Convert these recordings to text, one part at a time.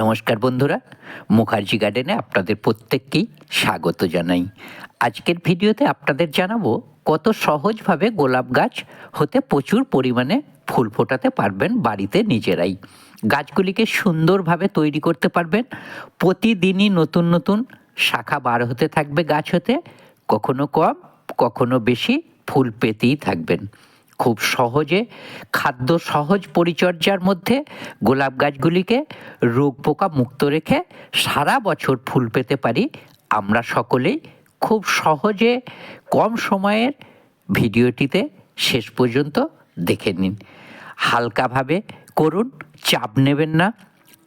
নমস্কার বন্ধুরা, মুখার্জি গার্ডেনে আপনাদের প্রত্যেককেই স্বাগত জানাই। আজকের ভিডিওতে আপনাদের জানাব কত সহজভাবে গোলাপ গাছ হতে প্রচুর পরিমাণে ফুল ফোটাতে পারবেন বাড়িতে নিজেরাই। গাছগুলিকে সুন্দরভাবে তৈরি করতে পারবেন। প্রতিদিনই নতুন নতুন শাখা বার হতে থাকবে গাছ হতে, কখনো কম, কখনো বেশি ফুল পেতেই থাকবেন। খুব সহজে খাদ্য সহজ পরিচর্যার মধ্যে গোলাপ গাছগুলিকে রোগ পোকা মুক্ত রেখে সারা বছর ফুল পেতে পারি। আমরা সকলেই খুব সহজে কম সময়ের ভিডিওটিতে শেষ পর্যন্ত দেখে নিন। হালকাভাবে করুন, চাপ নেবেন না।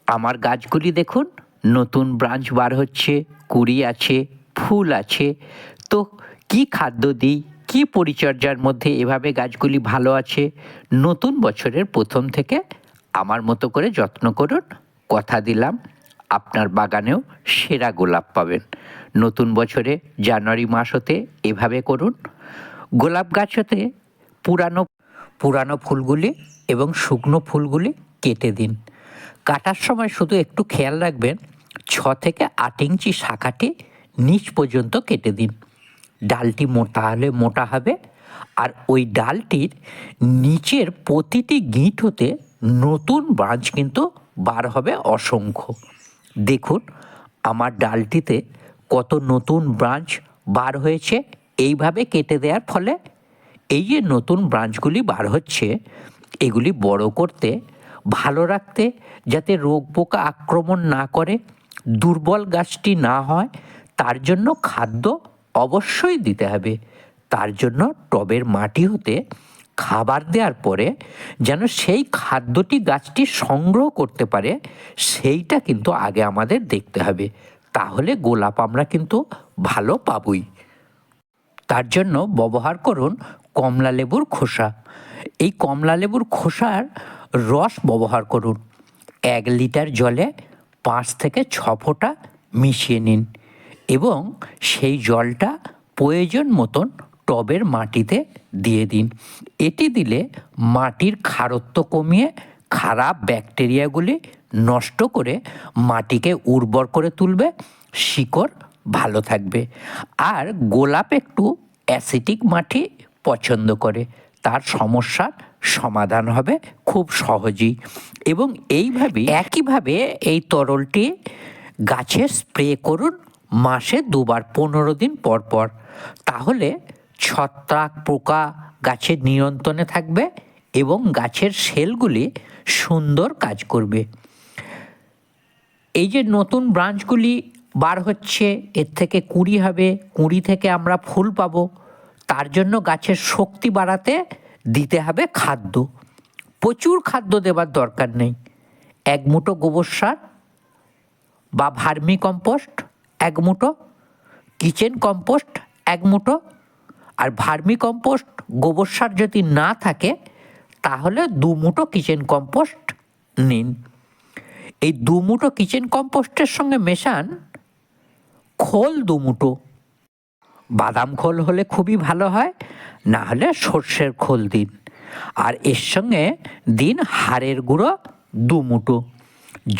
আমার গাছগুলি দেখুন, নতুন ব্রাঞ্চ বার হচ্ছে, কুড়ি আছে, ফুল আছে। তো কি খাদ্য দিই? কি পরিচর্যার মধ্যে এভাবে গাছগুলি ভালো আছে? নতুন বছরের প্রথম থেকে আমার মতো করে যত্ন করুন। কথা দিলাম, আপনার বাগানেও সেরা গোলাপ পাবেন। নতুন বছরে জানুয়ারি মাস হতে এভাবে করুন। গোলাপ গাছ হতে পুরানো পুরানো ফুলগুলি এবং শুকনো ফুলগুলি কেটে দিন। কাটার সময় শুধু একটু খেয়াল রাখবেন, ছ থেকে আট ইঞ্চি শাখাটি নিচ পর্যন্ত কেটে দিন। ডালটি মোটা হলে মোটা হবে। আর ওই ডালটির নিচের প্রতিটি গিঁট হতে নতুন ব্রাঞ্চ কিন্তু বার হবে অসংখ্য। দেখুন, আমার ডালটিতে কত নতুন ব্রাঞ্চ বার হয়েছে। এইভাবে কেটে দেওয়ার ফলে এই যে নতুন ব্রাঞ্চগুলি বার হচ্ছে, এগুলি বড় করতে, ভালো রাখতে, যাতে রোগ পোকা আক্রমণ না করে, দুর্বল গাছটি না হয়, তার জন্য খাদ্য অবশ্যই দিতে হবে। তার জন্য টবের মাটি হতে খাবার দেওয়ার পরে যেন সেই খাদ্যটি গাছটি সংগ্রহ করতে পারে, সেইটা কিন্তু আগে আমাদের দেখতে হবে। তাহলে গোলাপ আমরা কিন্তু ভালো পাবই। তার জন্য ব্যবহার করুন কমলা লেবুর খোসা। এই কমলা লেবুর খোসার রস ব্যবহার করুন। এক লিটার জলে পাঁচ থেকে ছ ফোঁটা মিশিয়ে নিন। এবং সেই জলটা প্রয়োজন মতন টবের মাটিতে দিয়ে দিন। এটি দিলে মাটির খারত্ব কমিয়ে খারাপ ব্যাকটেরিয়াগুলি নষ্ট করে মাটিকে উর্বর করে তুলবে, শিকড় ভালো থাকবে। আর গোলাপ একটু অ্যাসিটিক মাটি পছন্দ করে, তার সমস্যার সমাধান হবে খুব সহজেই। এবং এইভাবে, একইভাবে এই তরলটি গাছে স্প্রে করুন মাসে দুবার পনেরো দিন পর পর। তাহলে ছত্রাক পোকা গাছের নিয়ন্ত্রণে থাকবে এবং গাছের সেলগুলি সুন্দর কাজ করবে। এই যে নতুন ব্রাঞ্চগুলি বার হচ্ছে, এর থেকে কুড়ি হবে, কুড়ি থেকে আমরা ফুল পাবো। তার জন্য গাছের শক্তি বাড়াতে দিতে হবে খাদ্য। প্রচুর খাদ্য দেবার দরকার নেই। এক মুঠো গোবর সার বা ভার্মি কম্পোস্ট এক মুঠো কিচেন কম্পোস্ট এক মুঠো আর ভার্মি কম্পোস্ট গোবর সার যদি না থাকে, তাহলে দু মুঠো কিচেন কম্পোস্ট নিন। এই দু মুঠো কিচেন কম্পোস্টের সঙ্গে মেশান খোল দু মুঠো। বাদাম খোল হলে খুবই ভালো হয়, না হলে সর্ষের খোল দিন। আর এর সঙ্গে দিন হাড়ের গুঁড়ো দু মুঠো।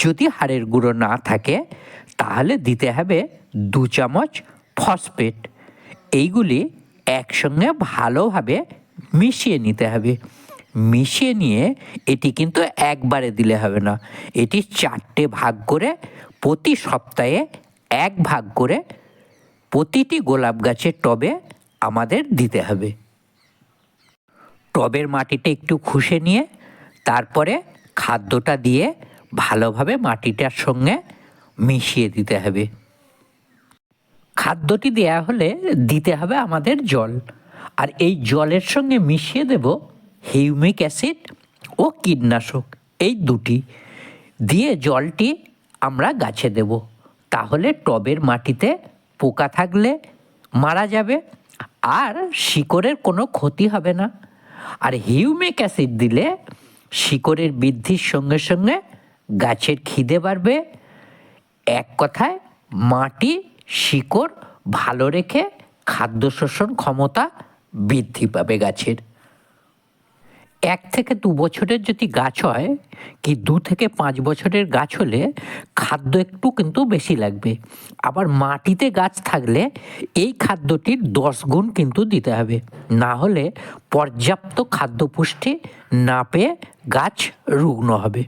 যদি হাড়ের গুঁড়ো না থাকে তাহলে দিতে হবে দু চামচ ফসফেট। এইগুলি একসঙ্গে ভালোভাবে মিশিয়ে নিতে হবে। মিশিয়ে নিয়ে এটি কিন্তু একবারে দিলে হবে না। এটি চারটে ভাগ করে প্রতি সপ্তাহে এক ভাগ করে প্রতিটি গোলাপ গাছের টবে আমাদের দিতে হবে। টবের মাটিটা একটু খুশে নিয়ে তারপরে খাদ্যটা দিয়ে ভালোভাবে মাটিটার সঙ্গে মিশিয়ে দিতে হবে। খাদ্যটি দেয়া হলে দিতে হবে আমাদের জল। আর এই জলের সঙ্গে মিশিয়ে দেব হিউমিক অ্যাসিড ও কীটনাশক। এই দুটি দিয়ে জলটি আমরা গাছে দেব। তাহলে টবের মাটিতে পোকা থাকলে মারা যাবে আর শিকড়ের কোনো ক্ষতি হবে না। আর হিউমিক অ্যাসিড দিলে শিকড়ের বৃদ্ধির সঙ্গে সঙ্গে গাছের খিদে বাড়বে এক কথায় মাটি, শিকড় ভালো রেখে খাদ্য শোষণ ক্ষমতা বৃদ্ধি পাবে গাছের। এক থেকে দু বছরের যদি গাছ হয়, কি দু থেকে পাঁচ বছরের গাছ হলে খাদ্য একটু কিন্তু বেশি লাগবে। আবার মাটিতে গাছ থাকলে এই খাদ্যটির দশ গুণ কিন্তু দিতে হবে। না হলে পর্যাপ্ত খাদ্য পুষ্টি না পেয়ে গাছ রুগ্ন হবে।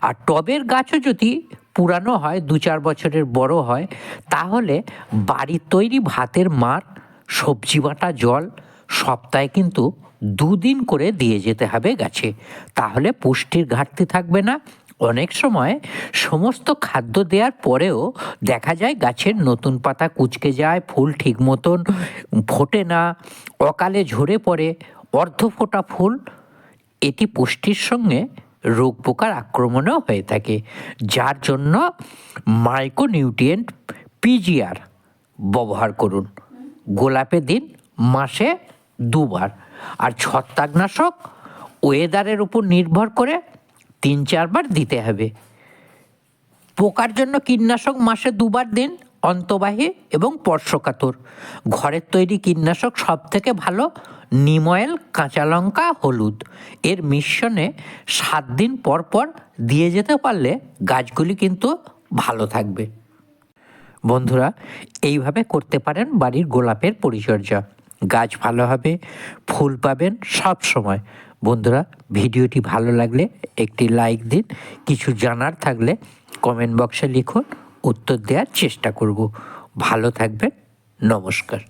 আর টবের গাছও যদি পুরানো হয়, দু চার বছরের বড় হয়, তাহলে বাড়ির তৈরি ভাতের মার, সবজি বাটা জল সপ্তাহে কিন্তু দুদিন করে দিয়ে যেতে হবে গাছে। তাহলে পুষ্টির ঘাটতি থাকবে না। অনেক সময় সমস্ত খাদ্য দেওয়ার পরেও দেখা যায় গাছের নতুন পাতা কুচকে যায়, ফুল ঠিক মতন ফোটে না, অকালে ঝরে পড়ে, অর্ধ ফোটা ফুল, এটি পুষ্টির সঙ্গে রোগ পোকার আক্রমণও হয়ে থাকে, যার জন্য মাইক্রোনিউট্রিয়েন্ট পিজিআর ব্যবহার করুন। গোলাপে দিন মাসে দুবার। আর ছত্রাকনাশক ওয়েদারের উপর নির্ভর করে তিন চারবার দিতে হবে। পোকার জন্য কীটনাশক মাসে দুবার দিন অন্তবাহী এবং স্পর্শকাতর। ঘরের তৈরি কীটনাশক সব থেকে ভালো নিম অয়েল কাঁচা লঙ্কা হলুদ। এর মিশ্রণে সাত দিন পর পর দিয়ে যেতে পারলে গাছগুলি কিন্তু ভালো থাকবে। বন্ধুরা, এইভাবে করতে পারেন বাড়ির গোলাপের পরিচর্যা। গাছ ভালো হবে, ফুল পাবেন সব সময়। বন্ধুরা, ভিডিওটি ভালো লাগলে একটি লাইক দিন। কিছু জানার থাকলে কমেন্ট বক্সে লিখুন। উত্তর দেওয়ার চেষ্টা করব। ভালো থাকবেন নমস্কার।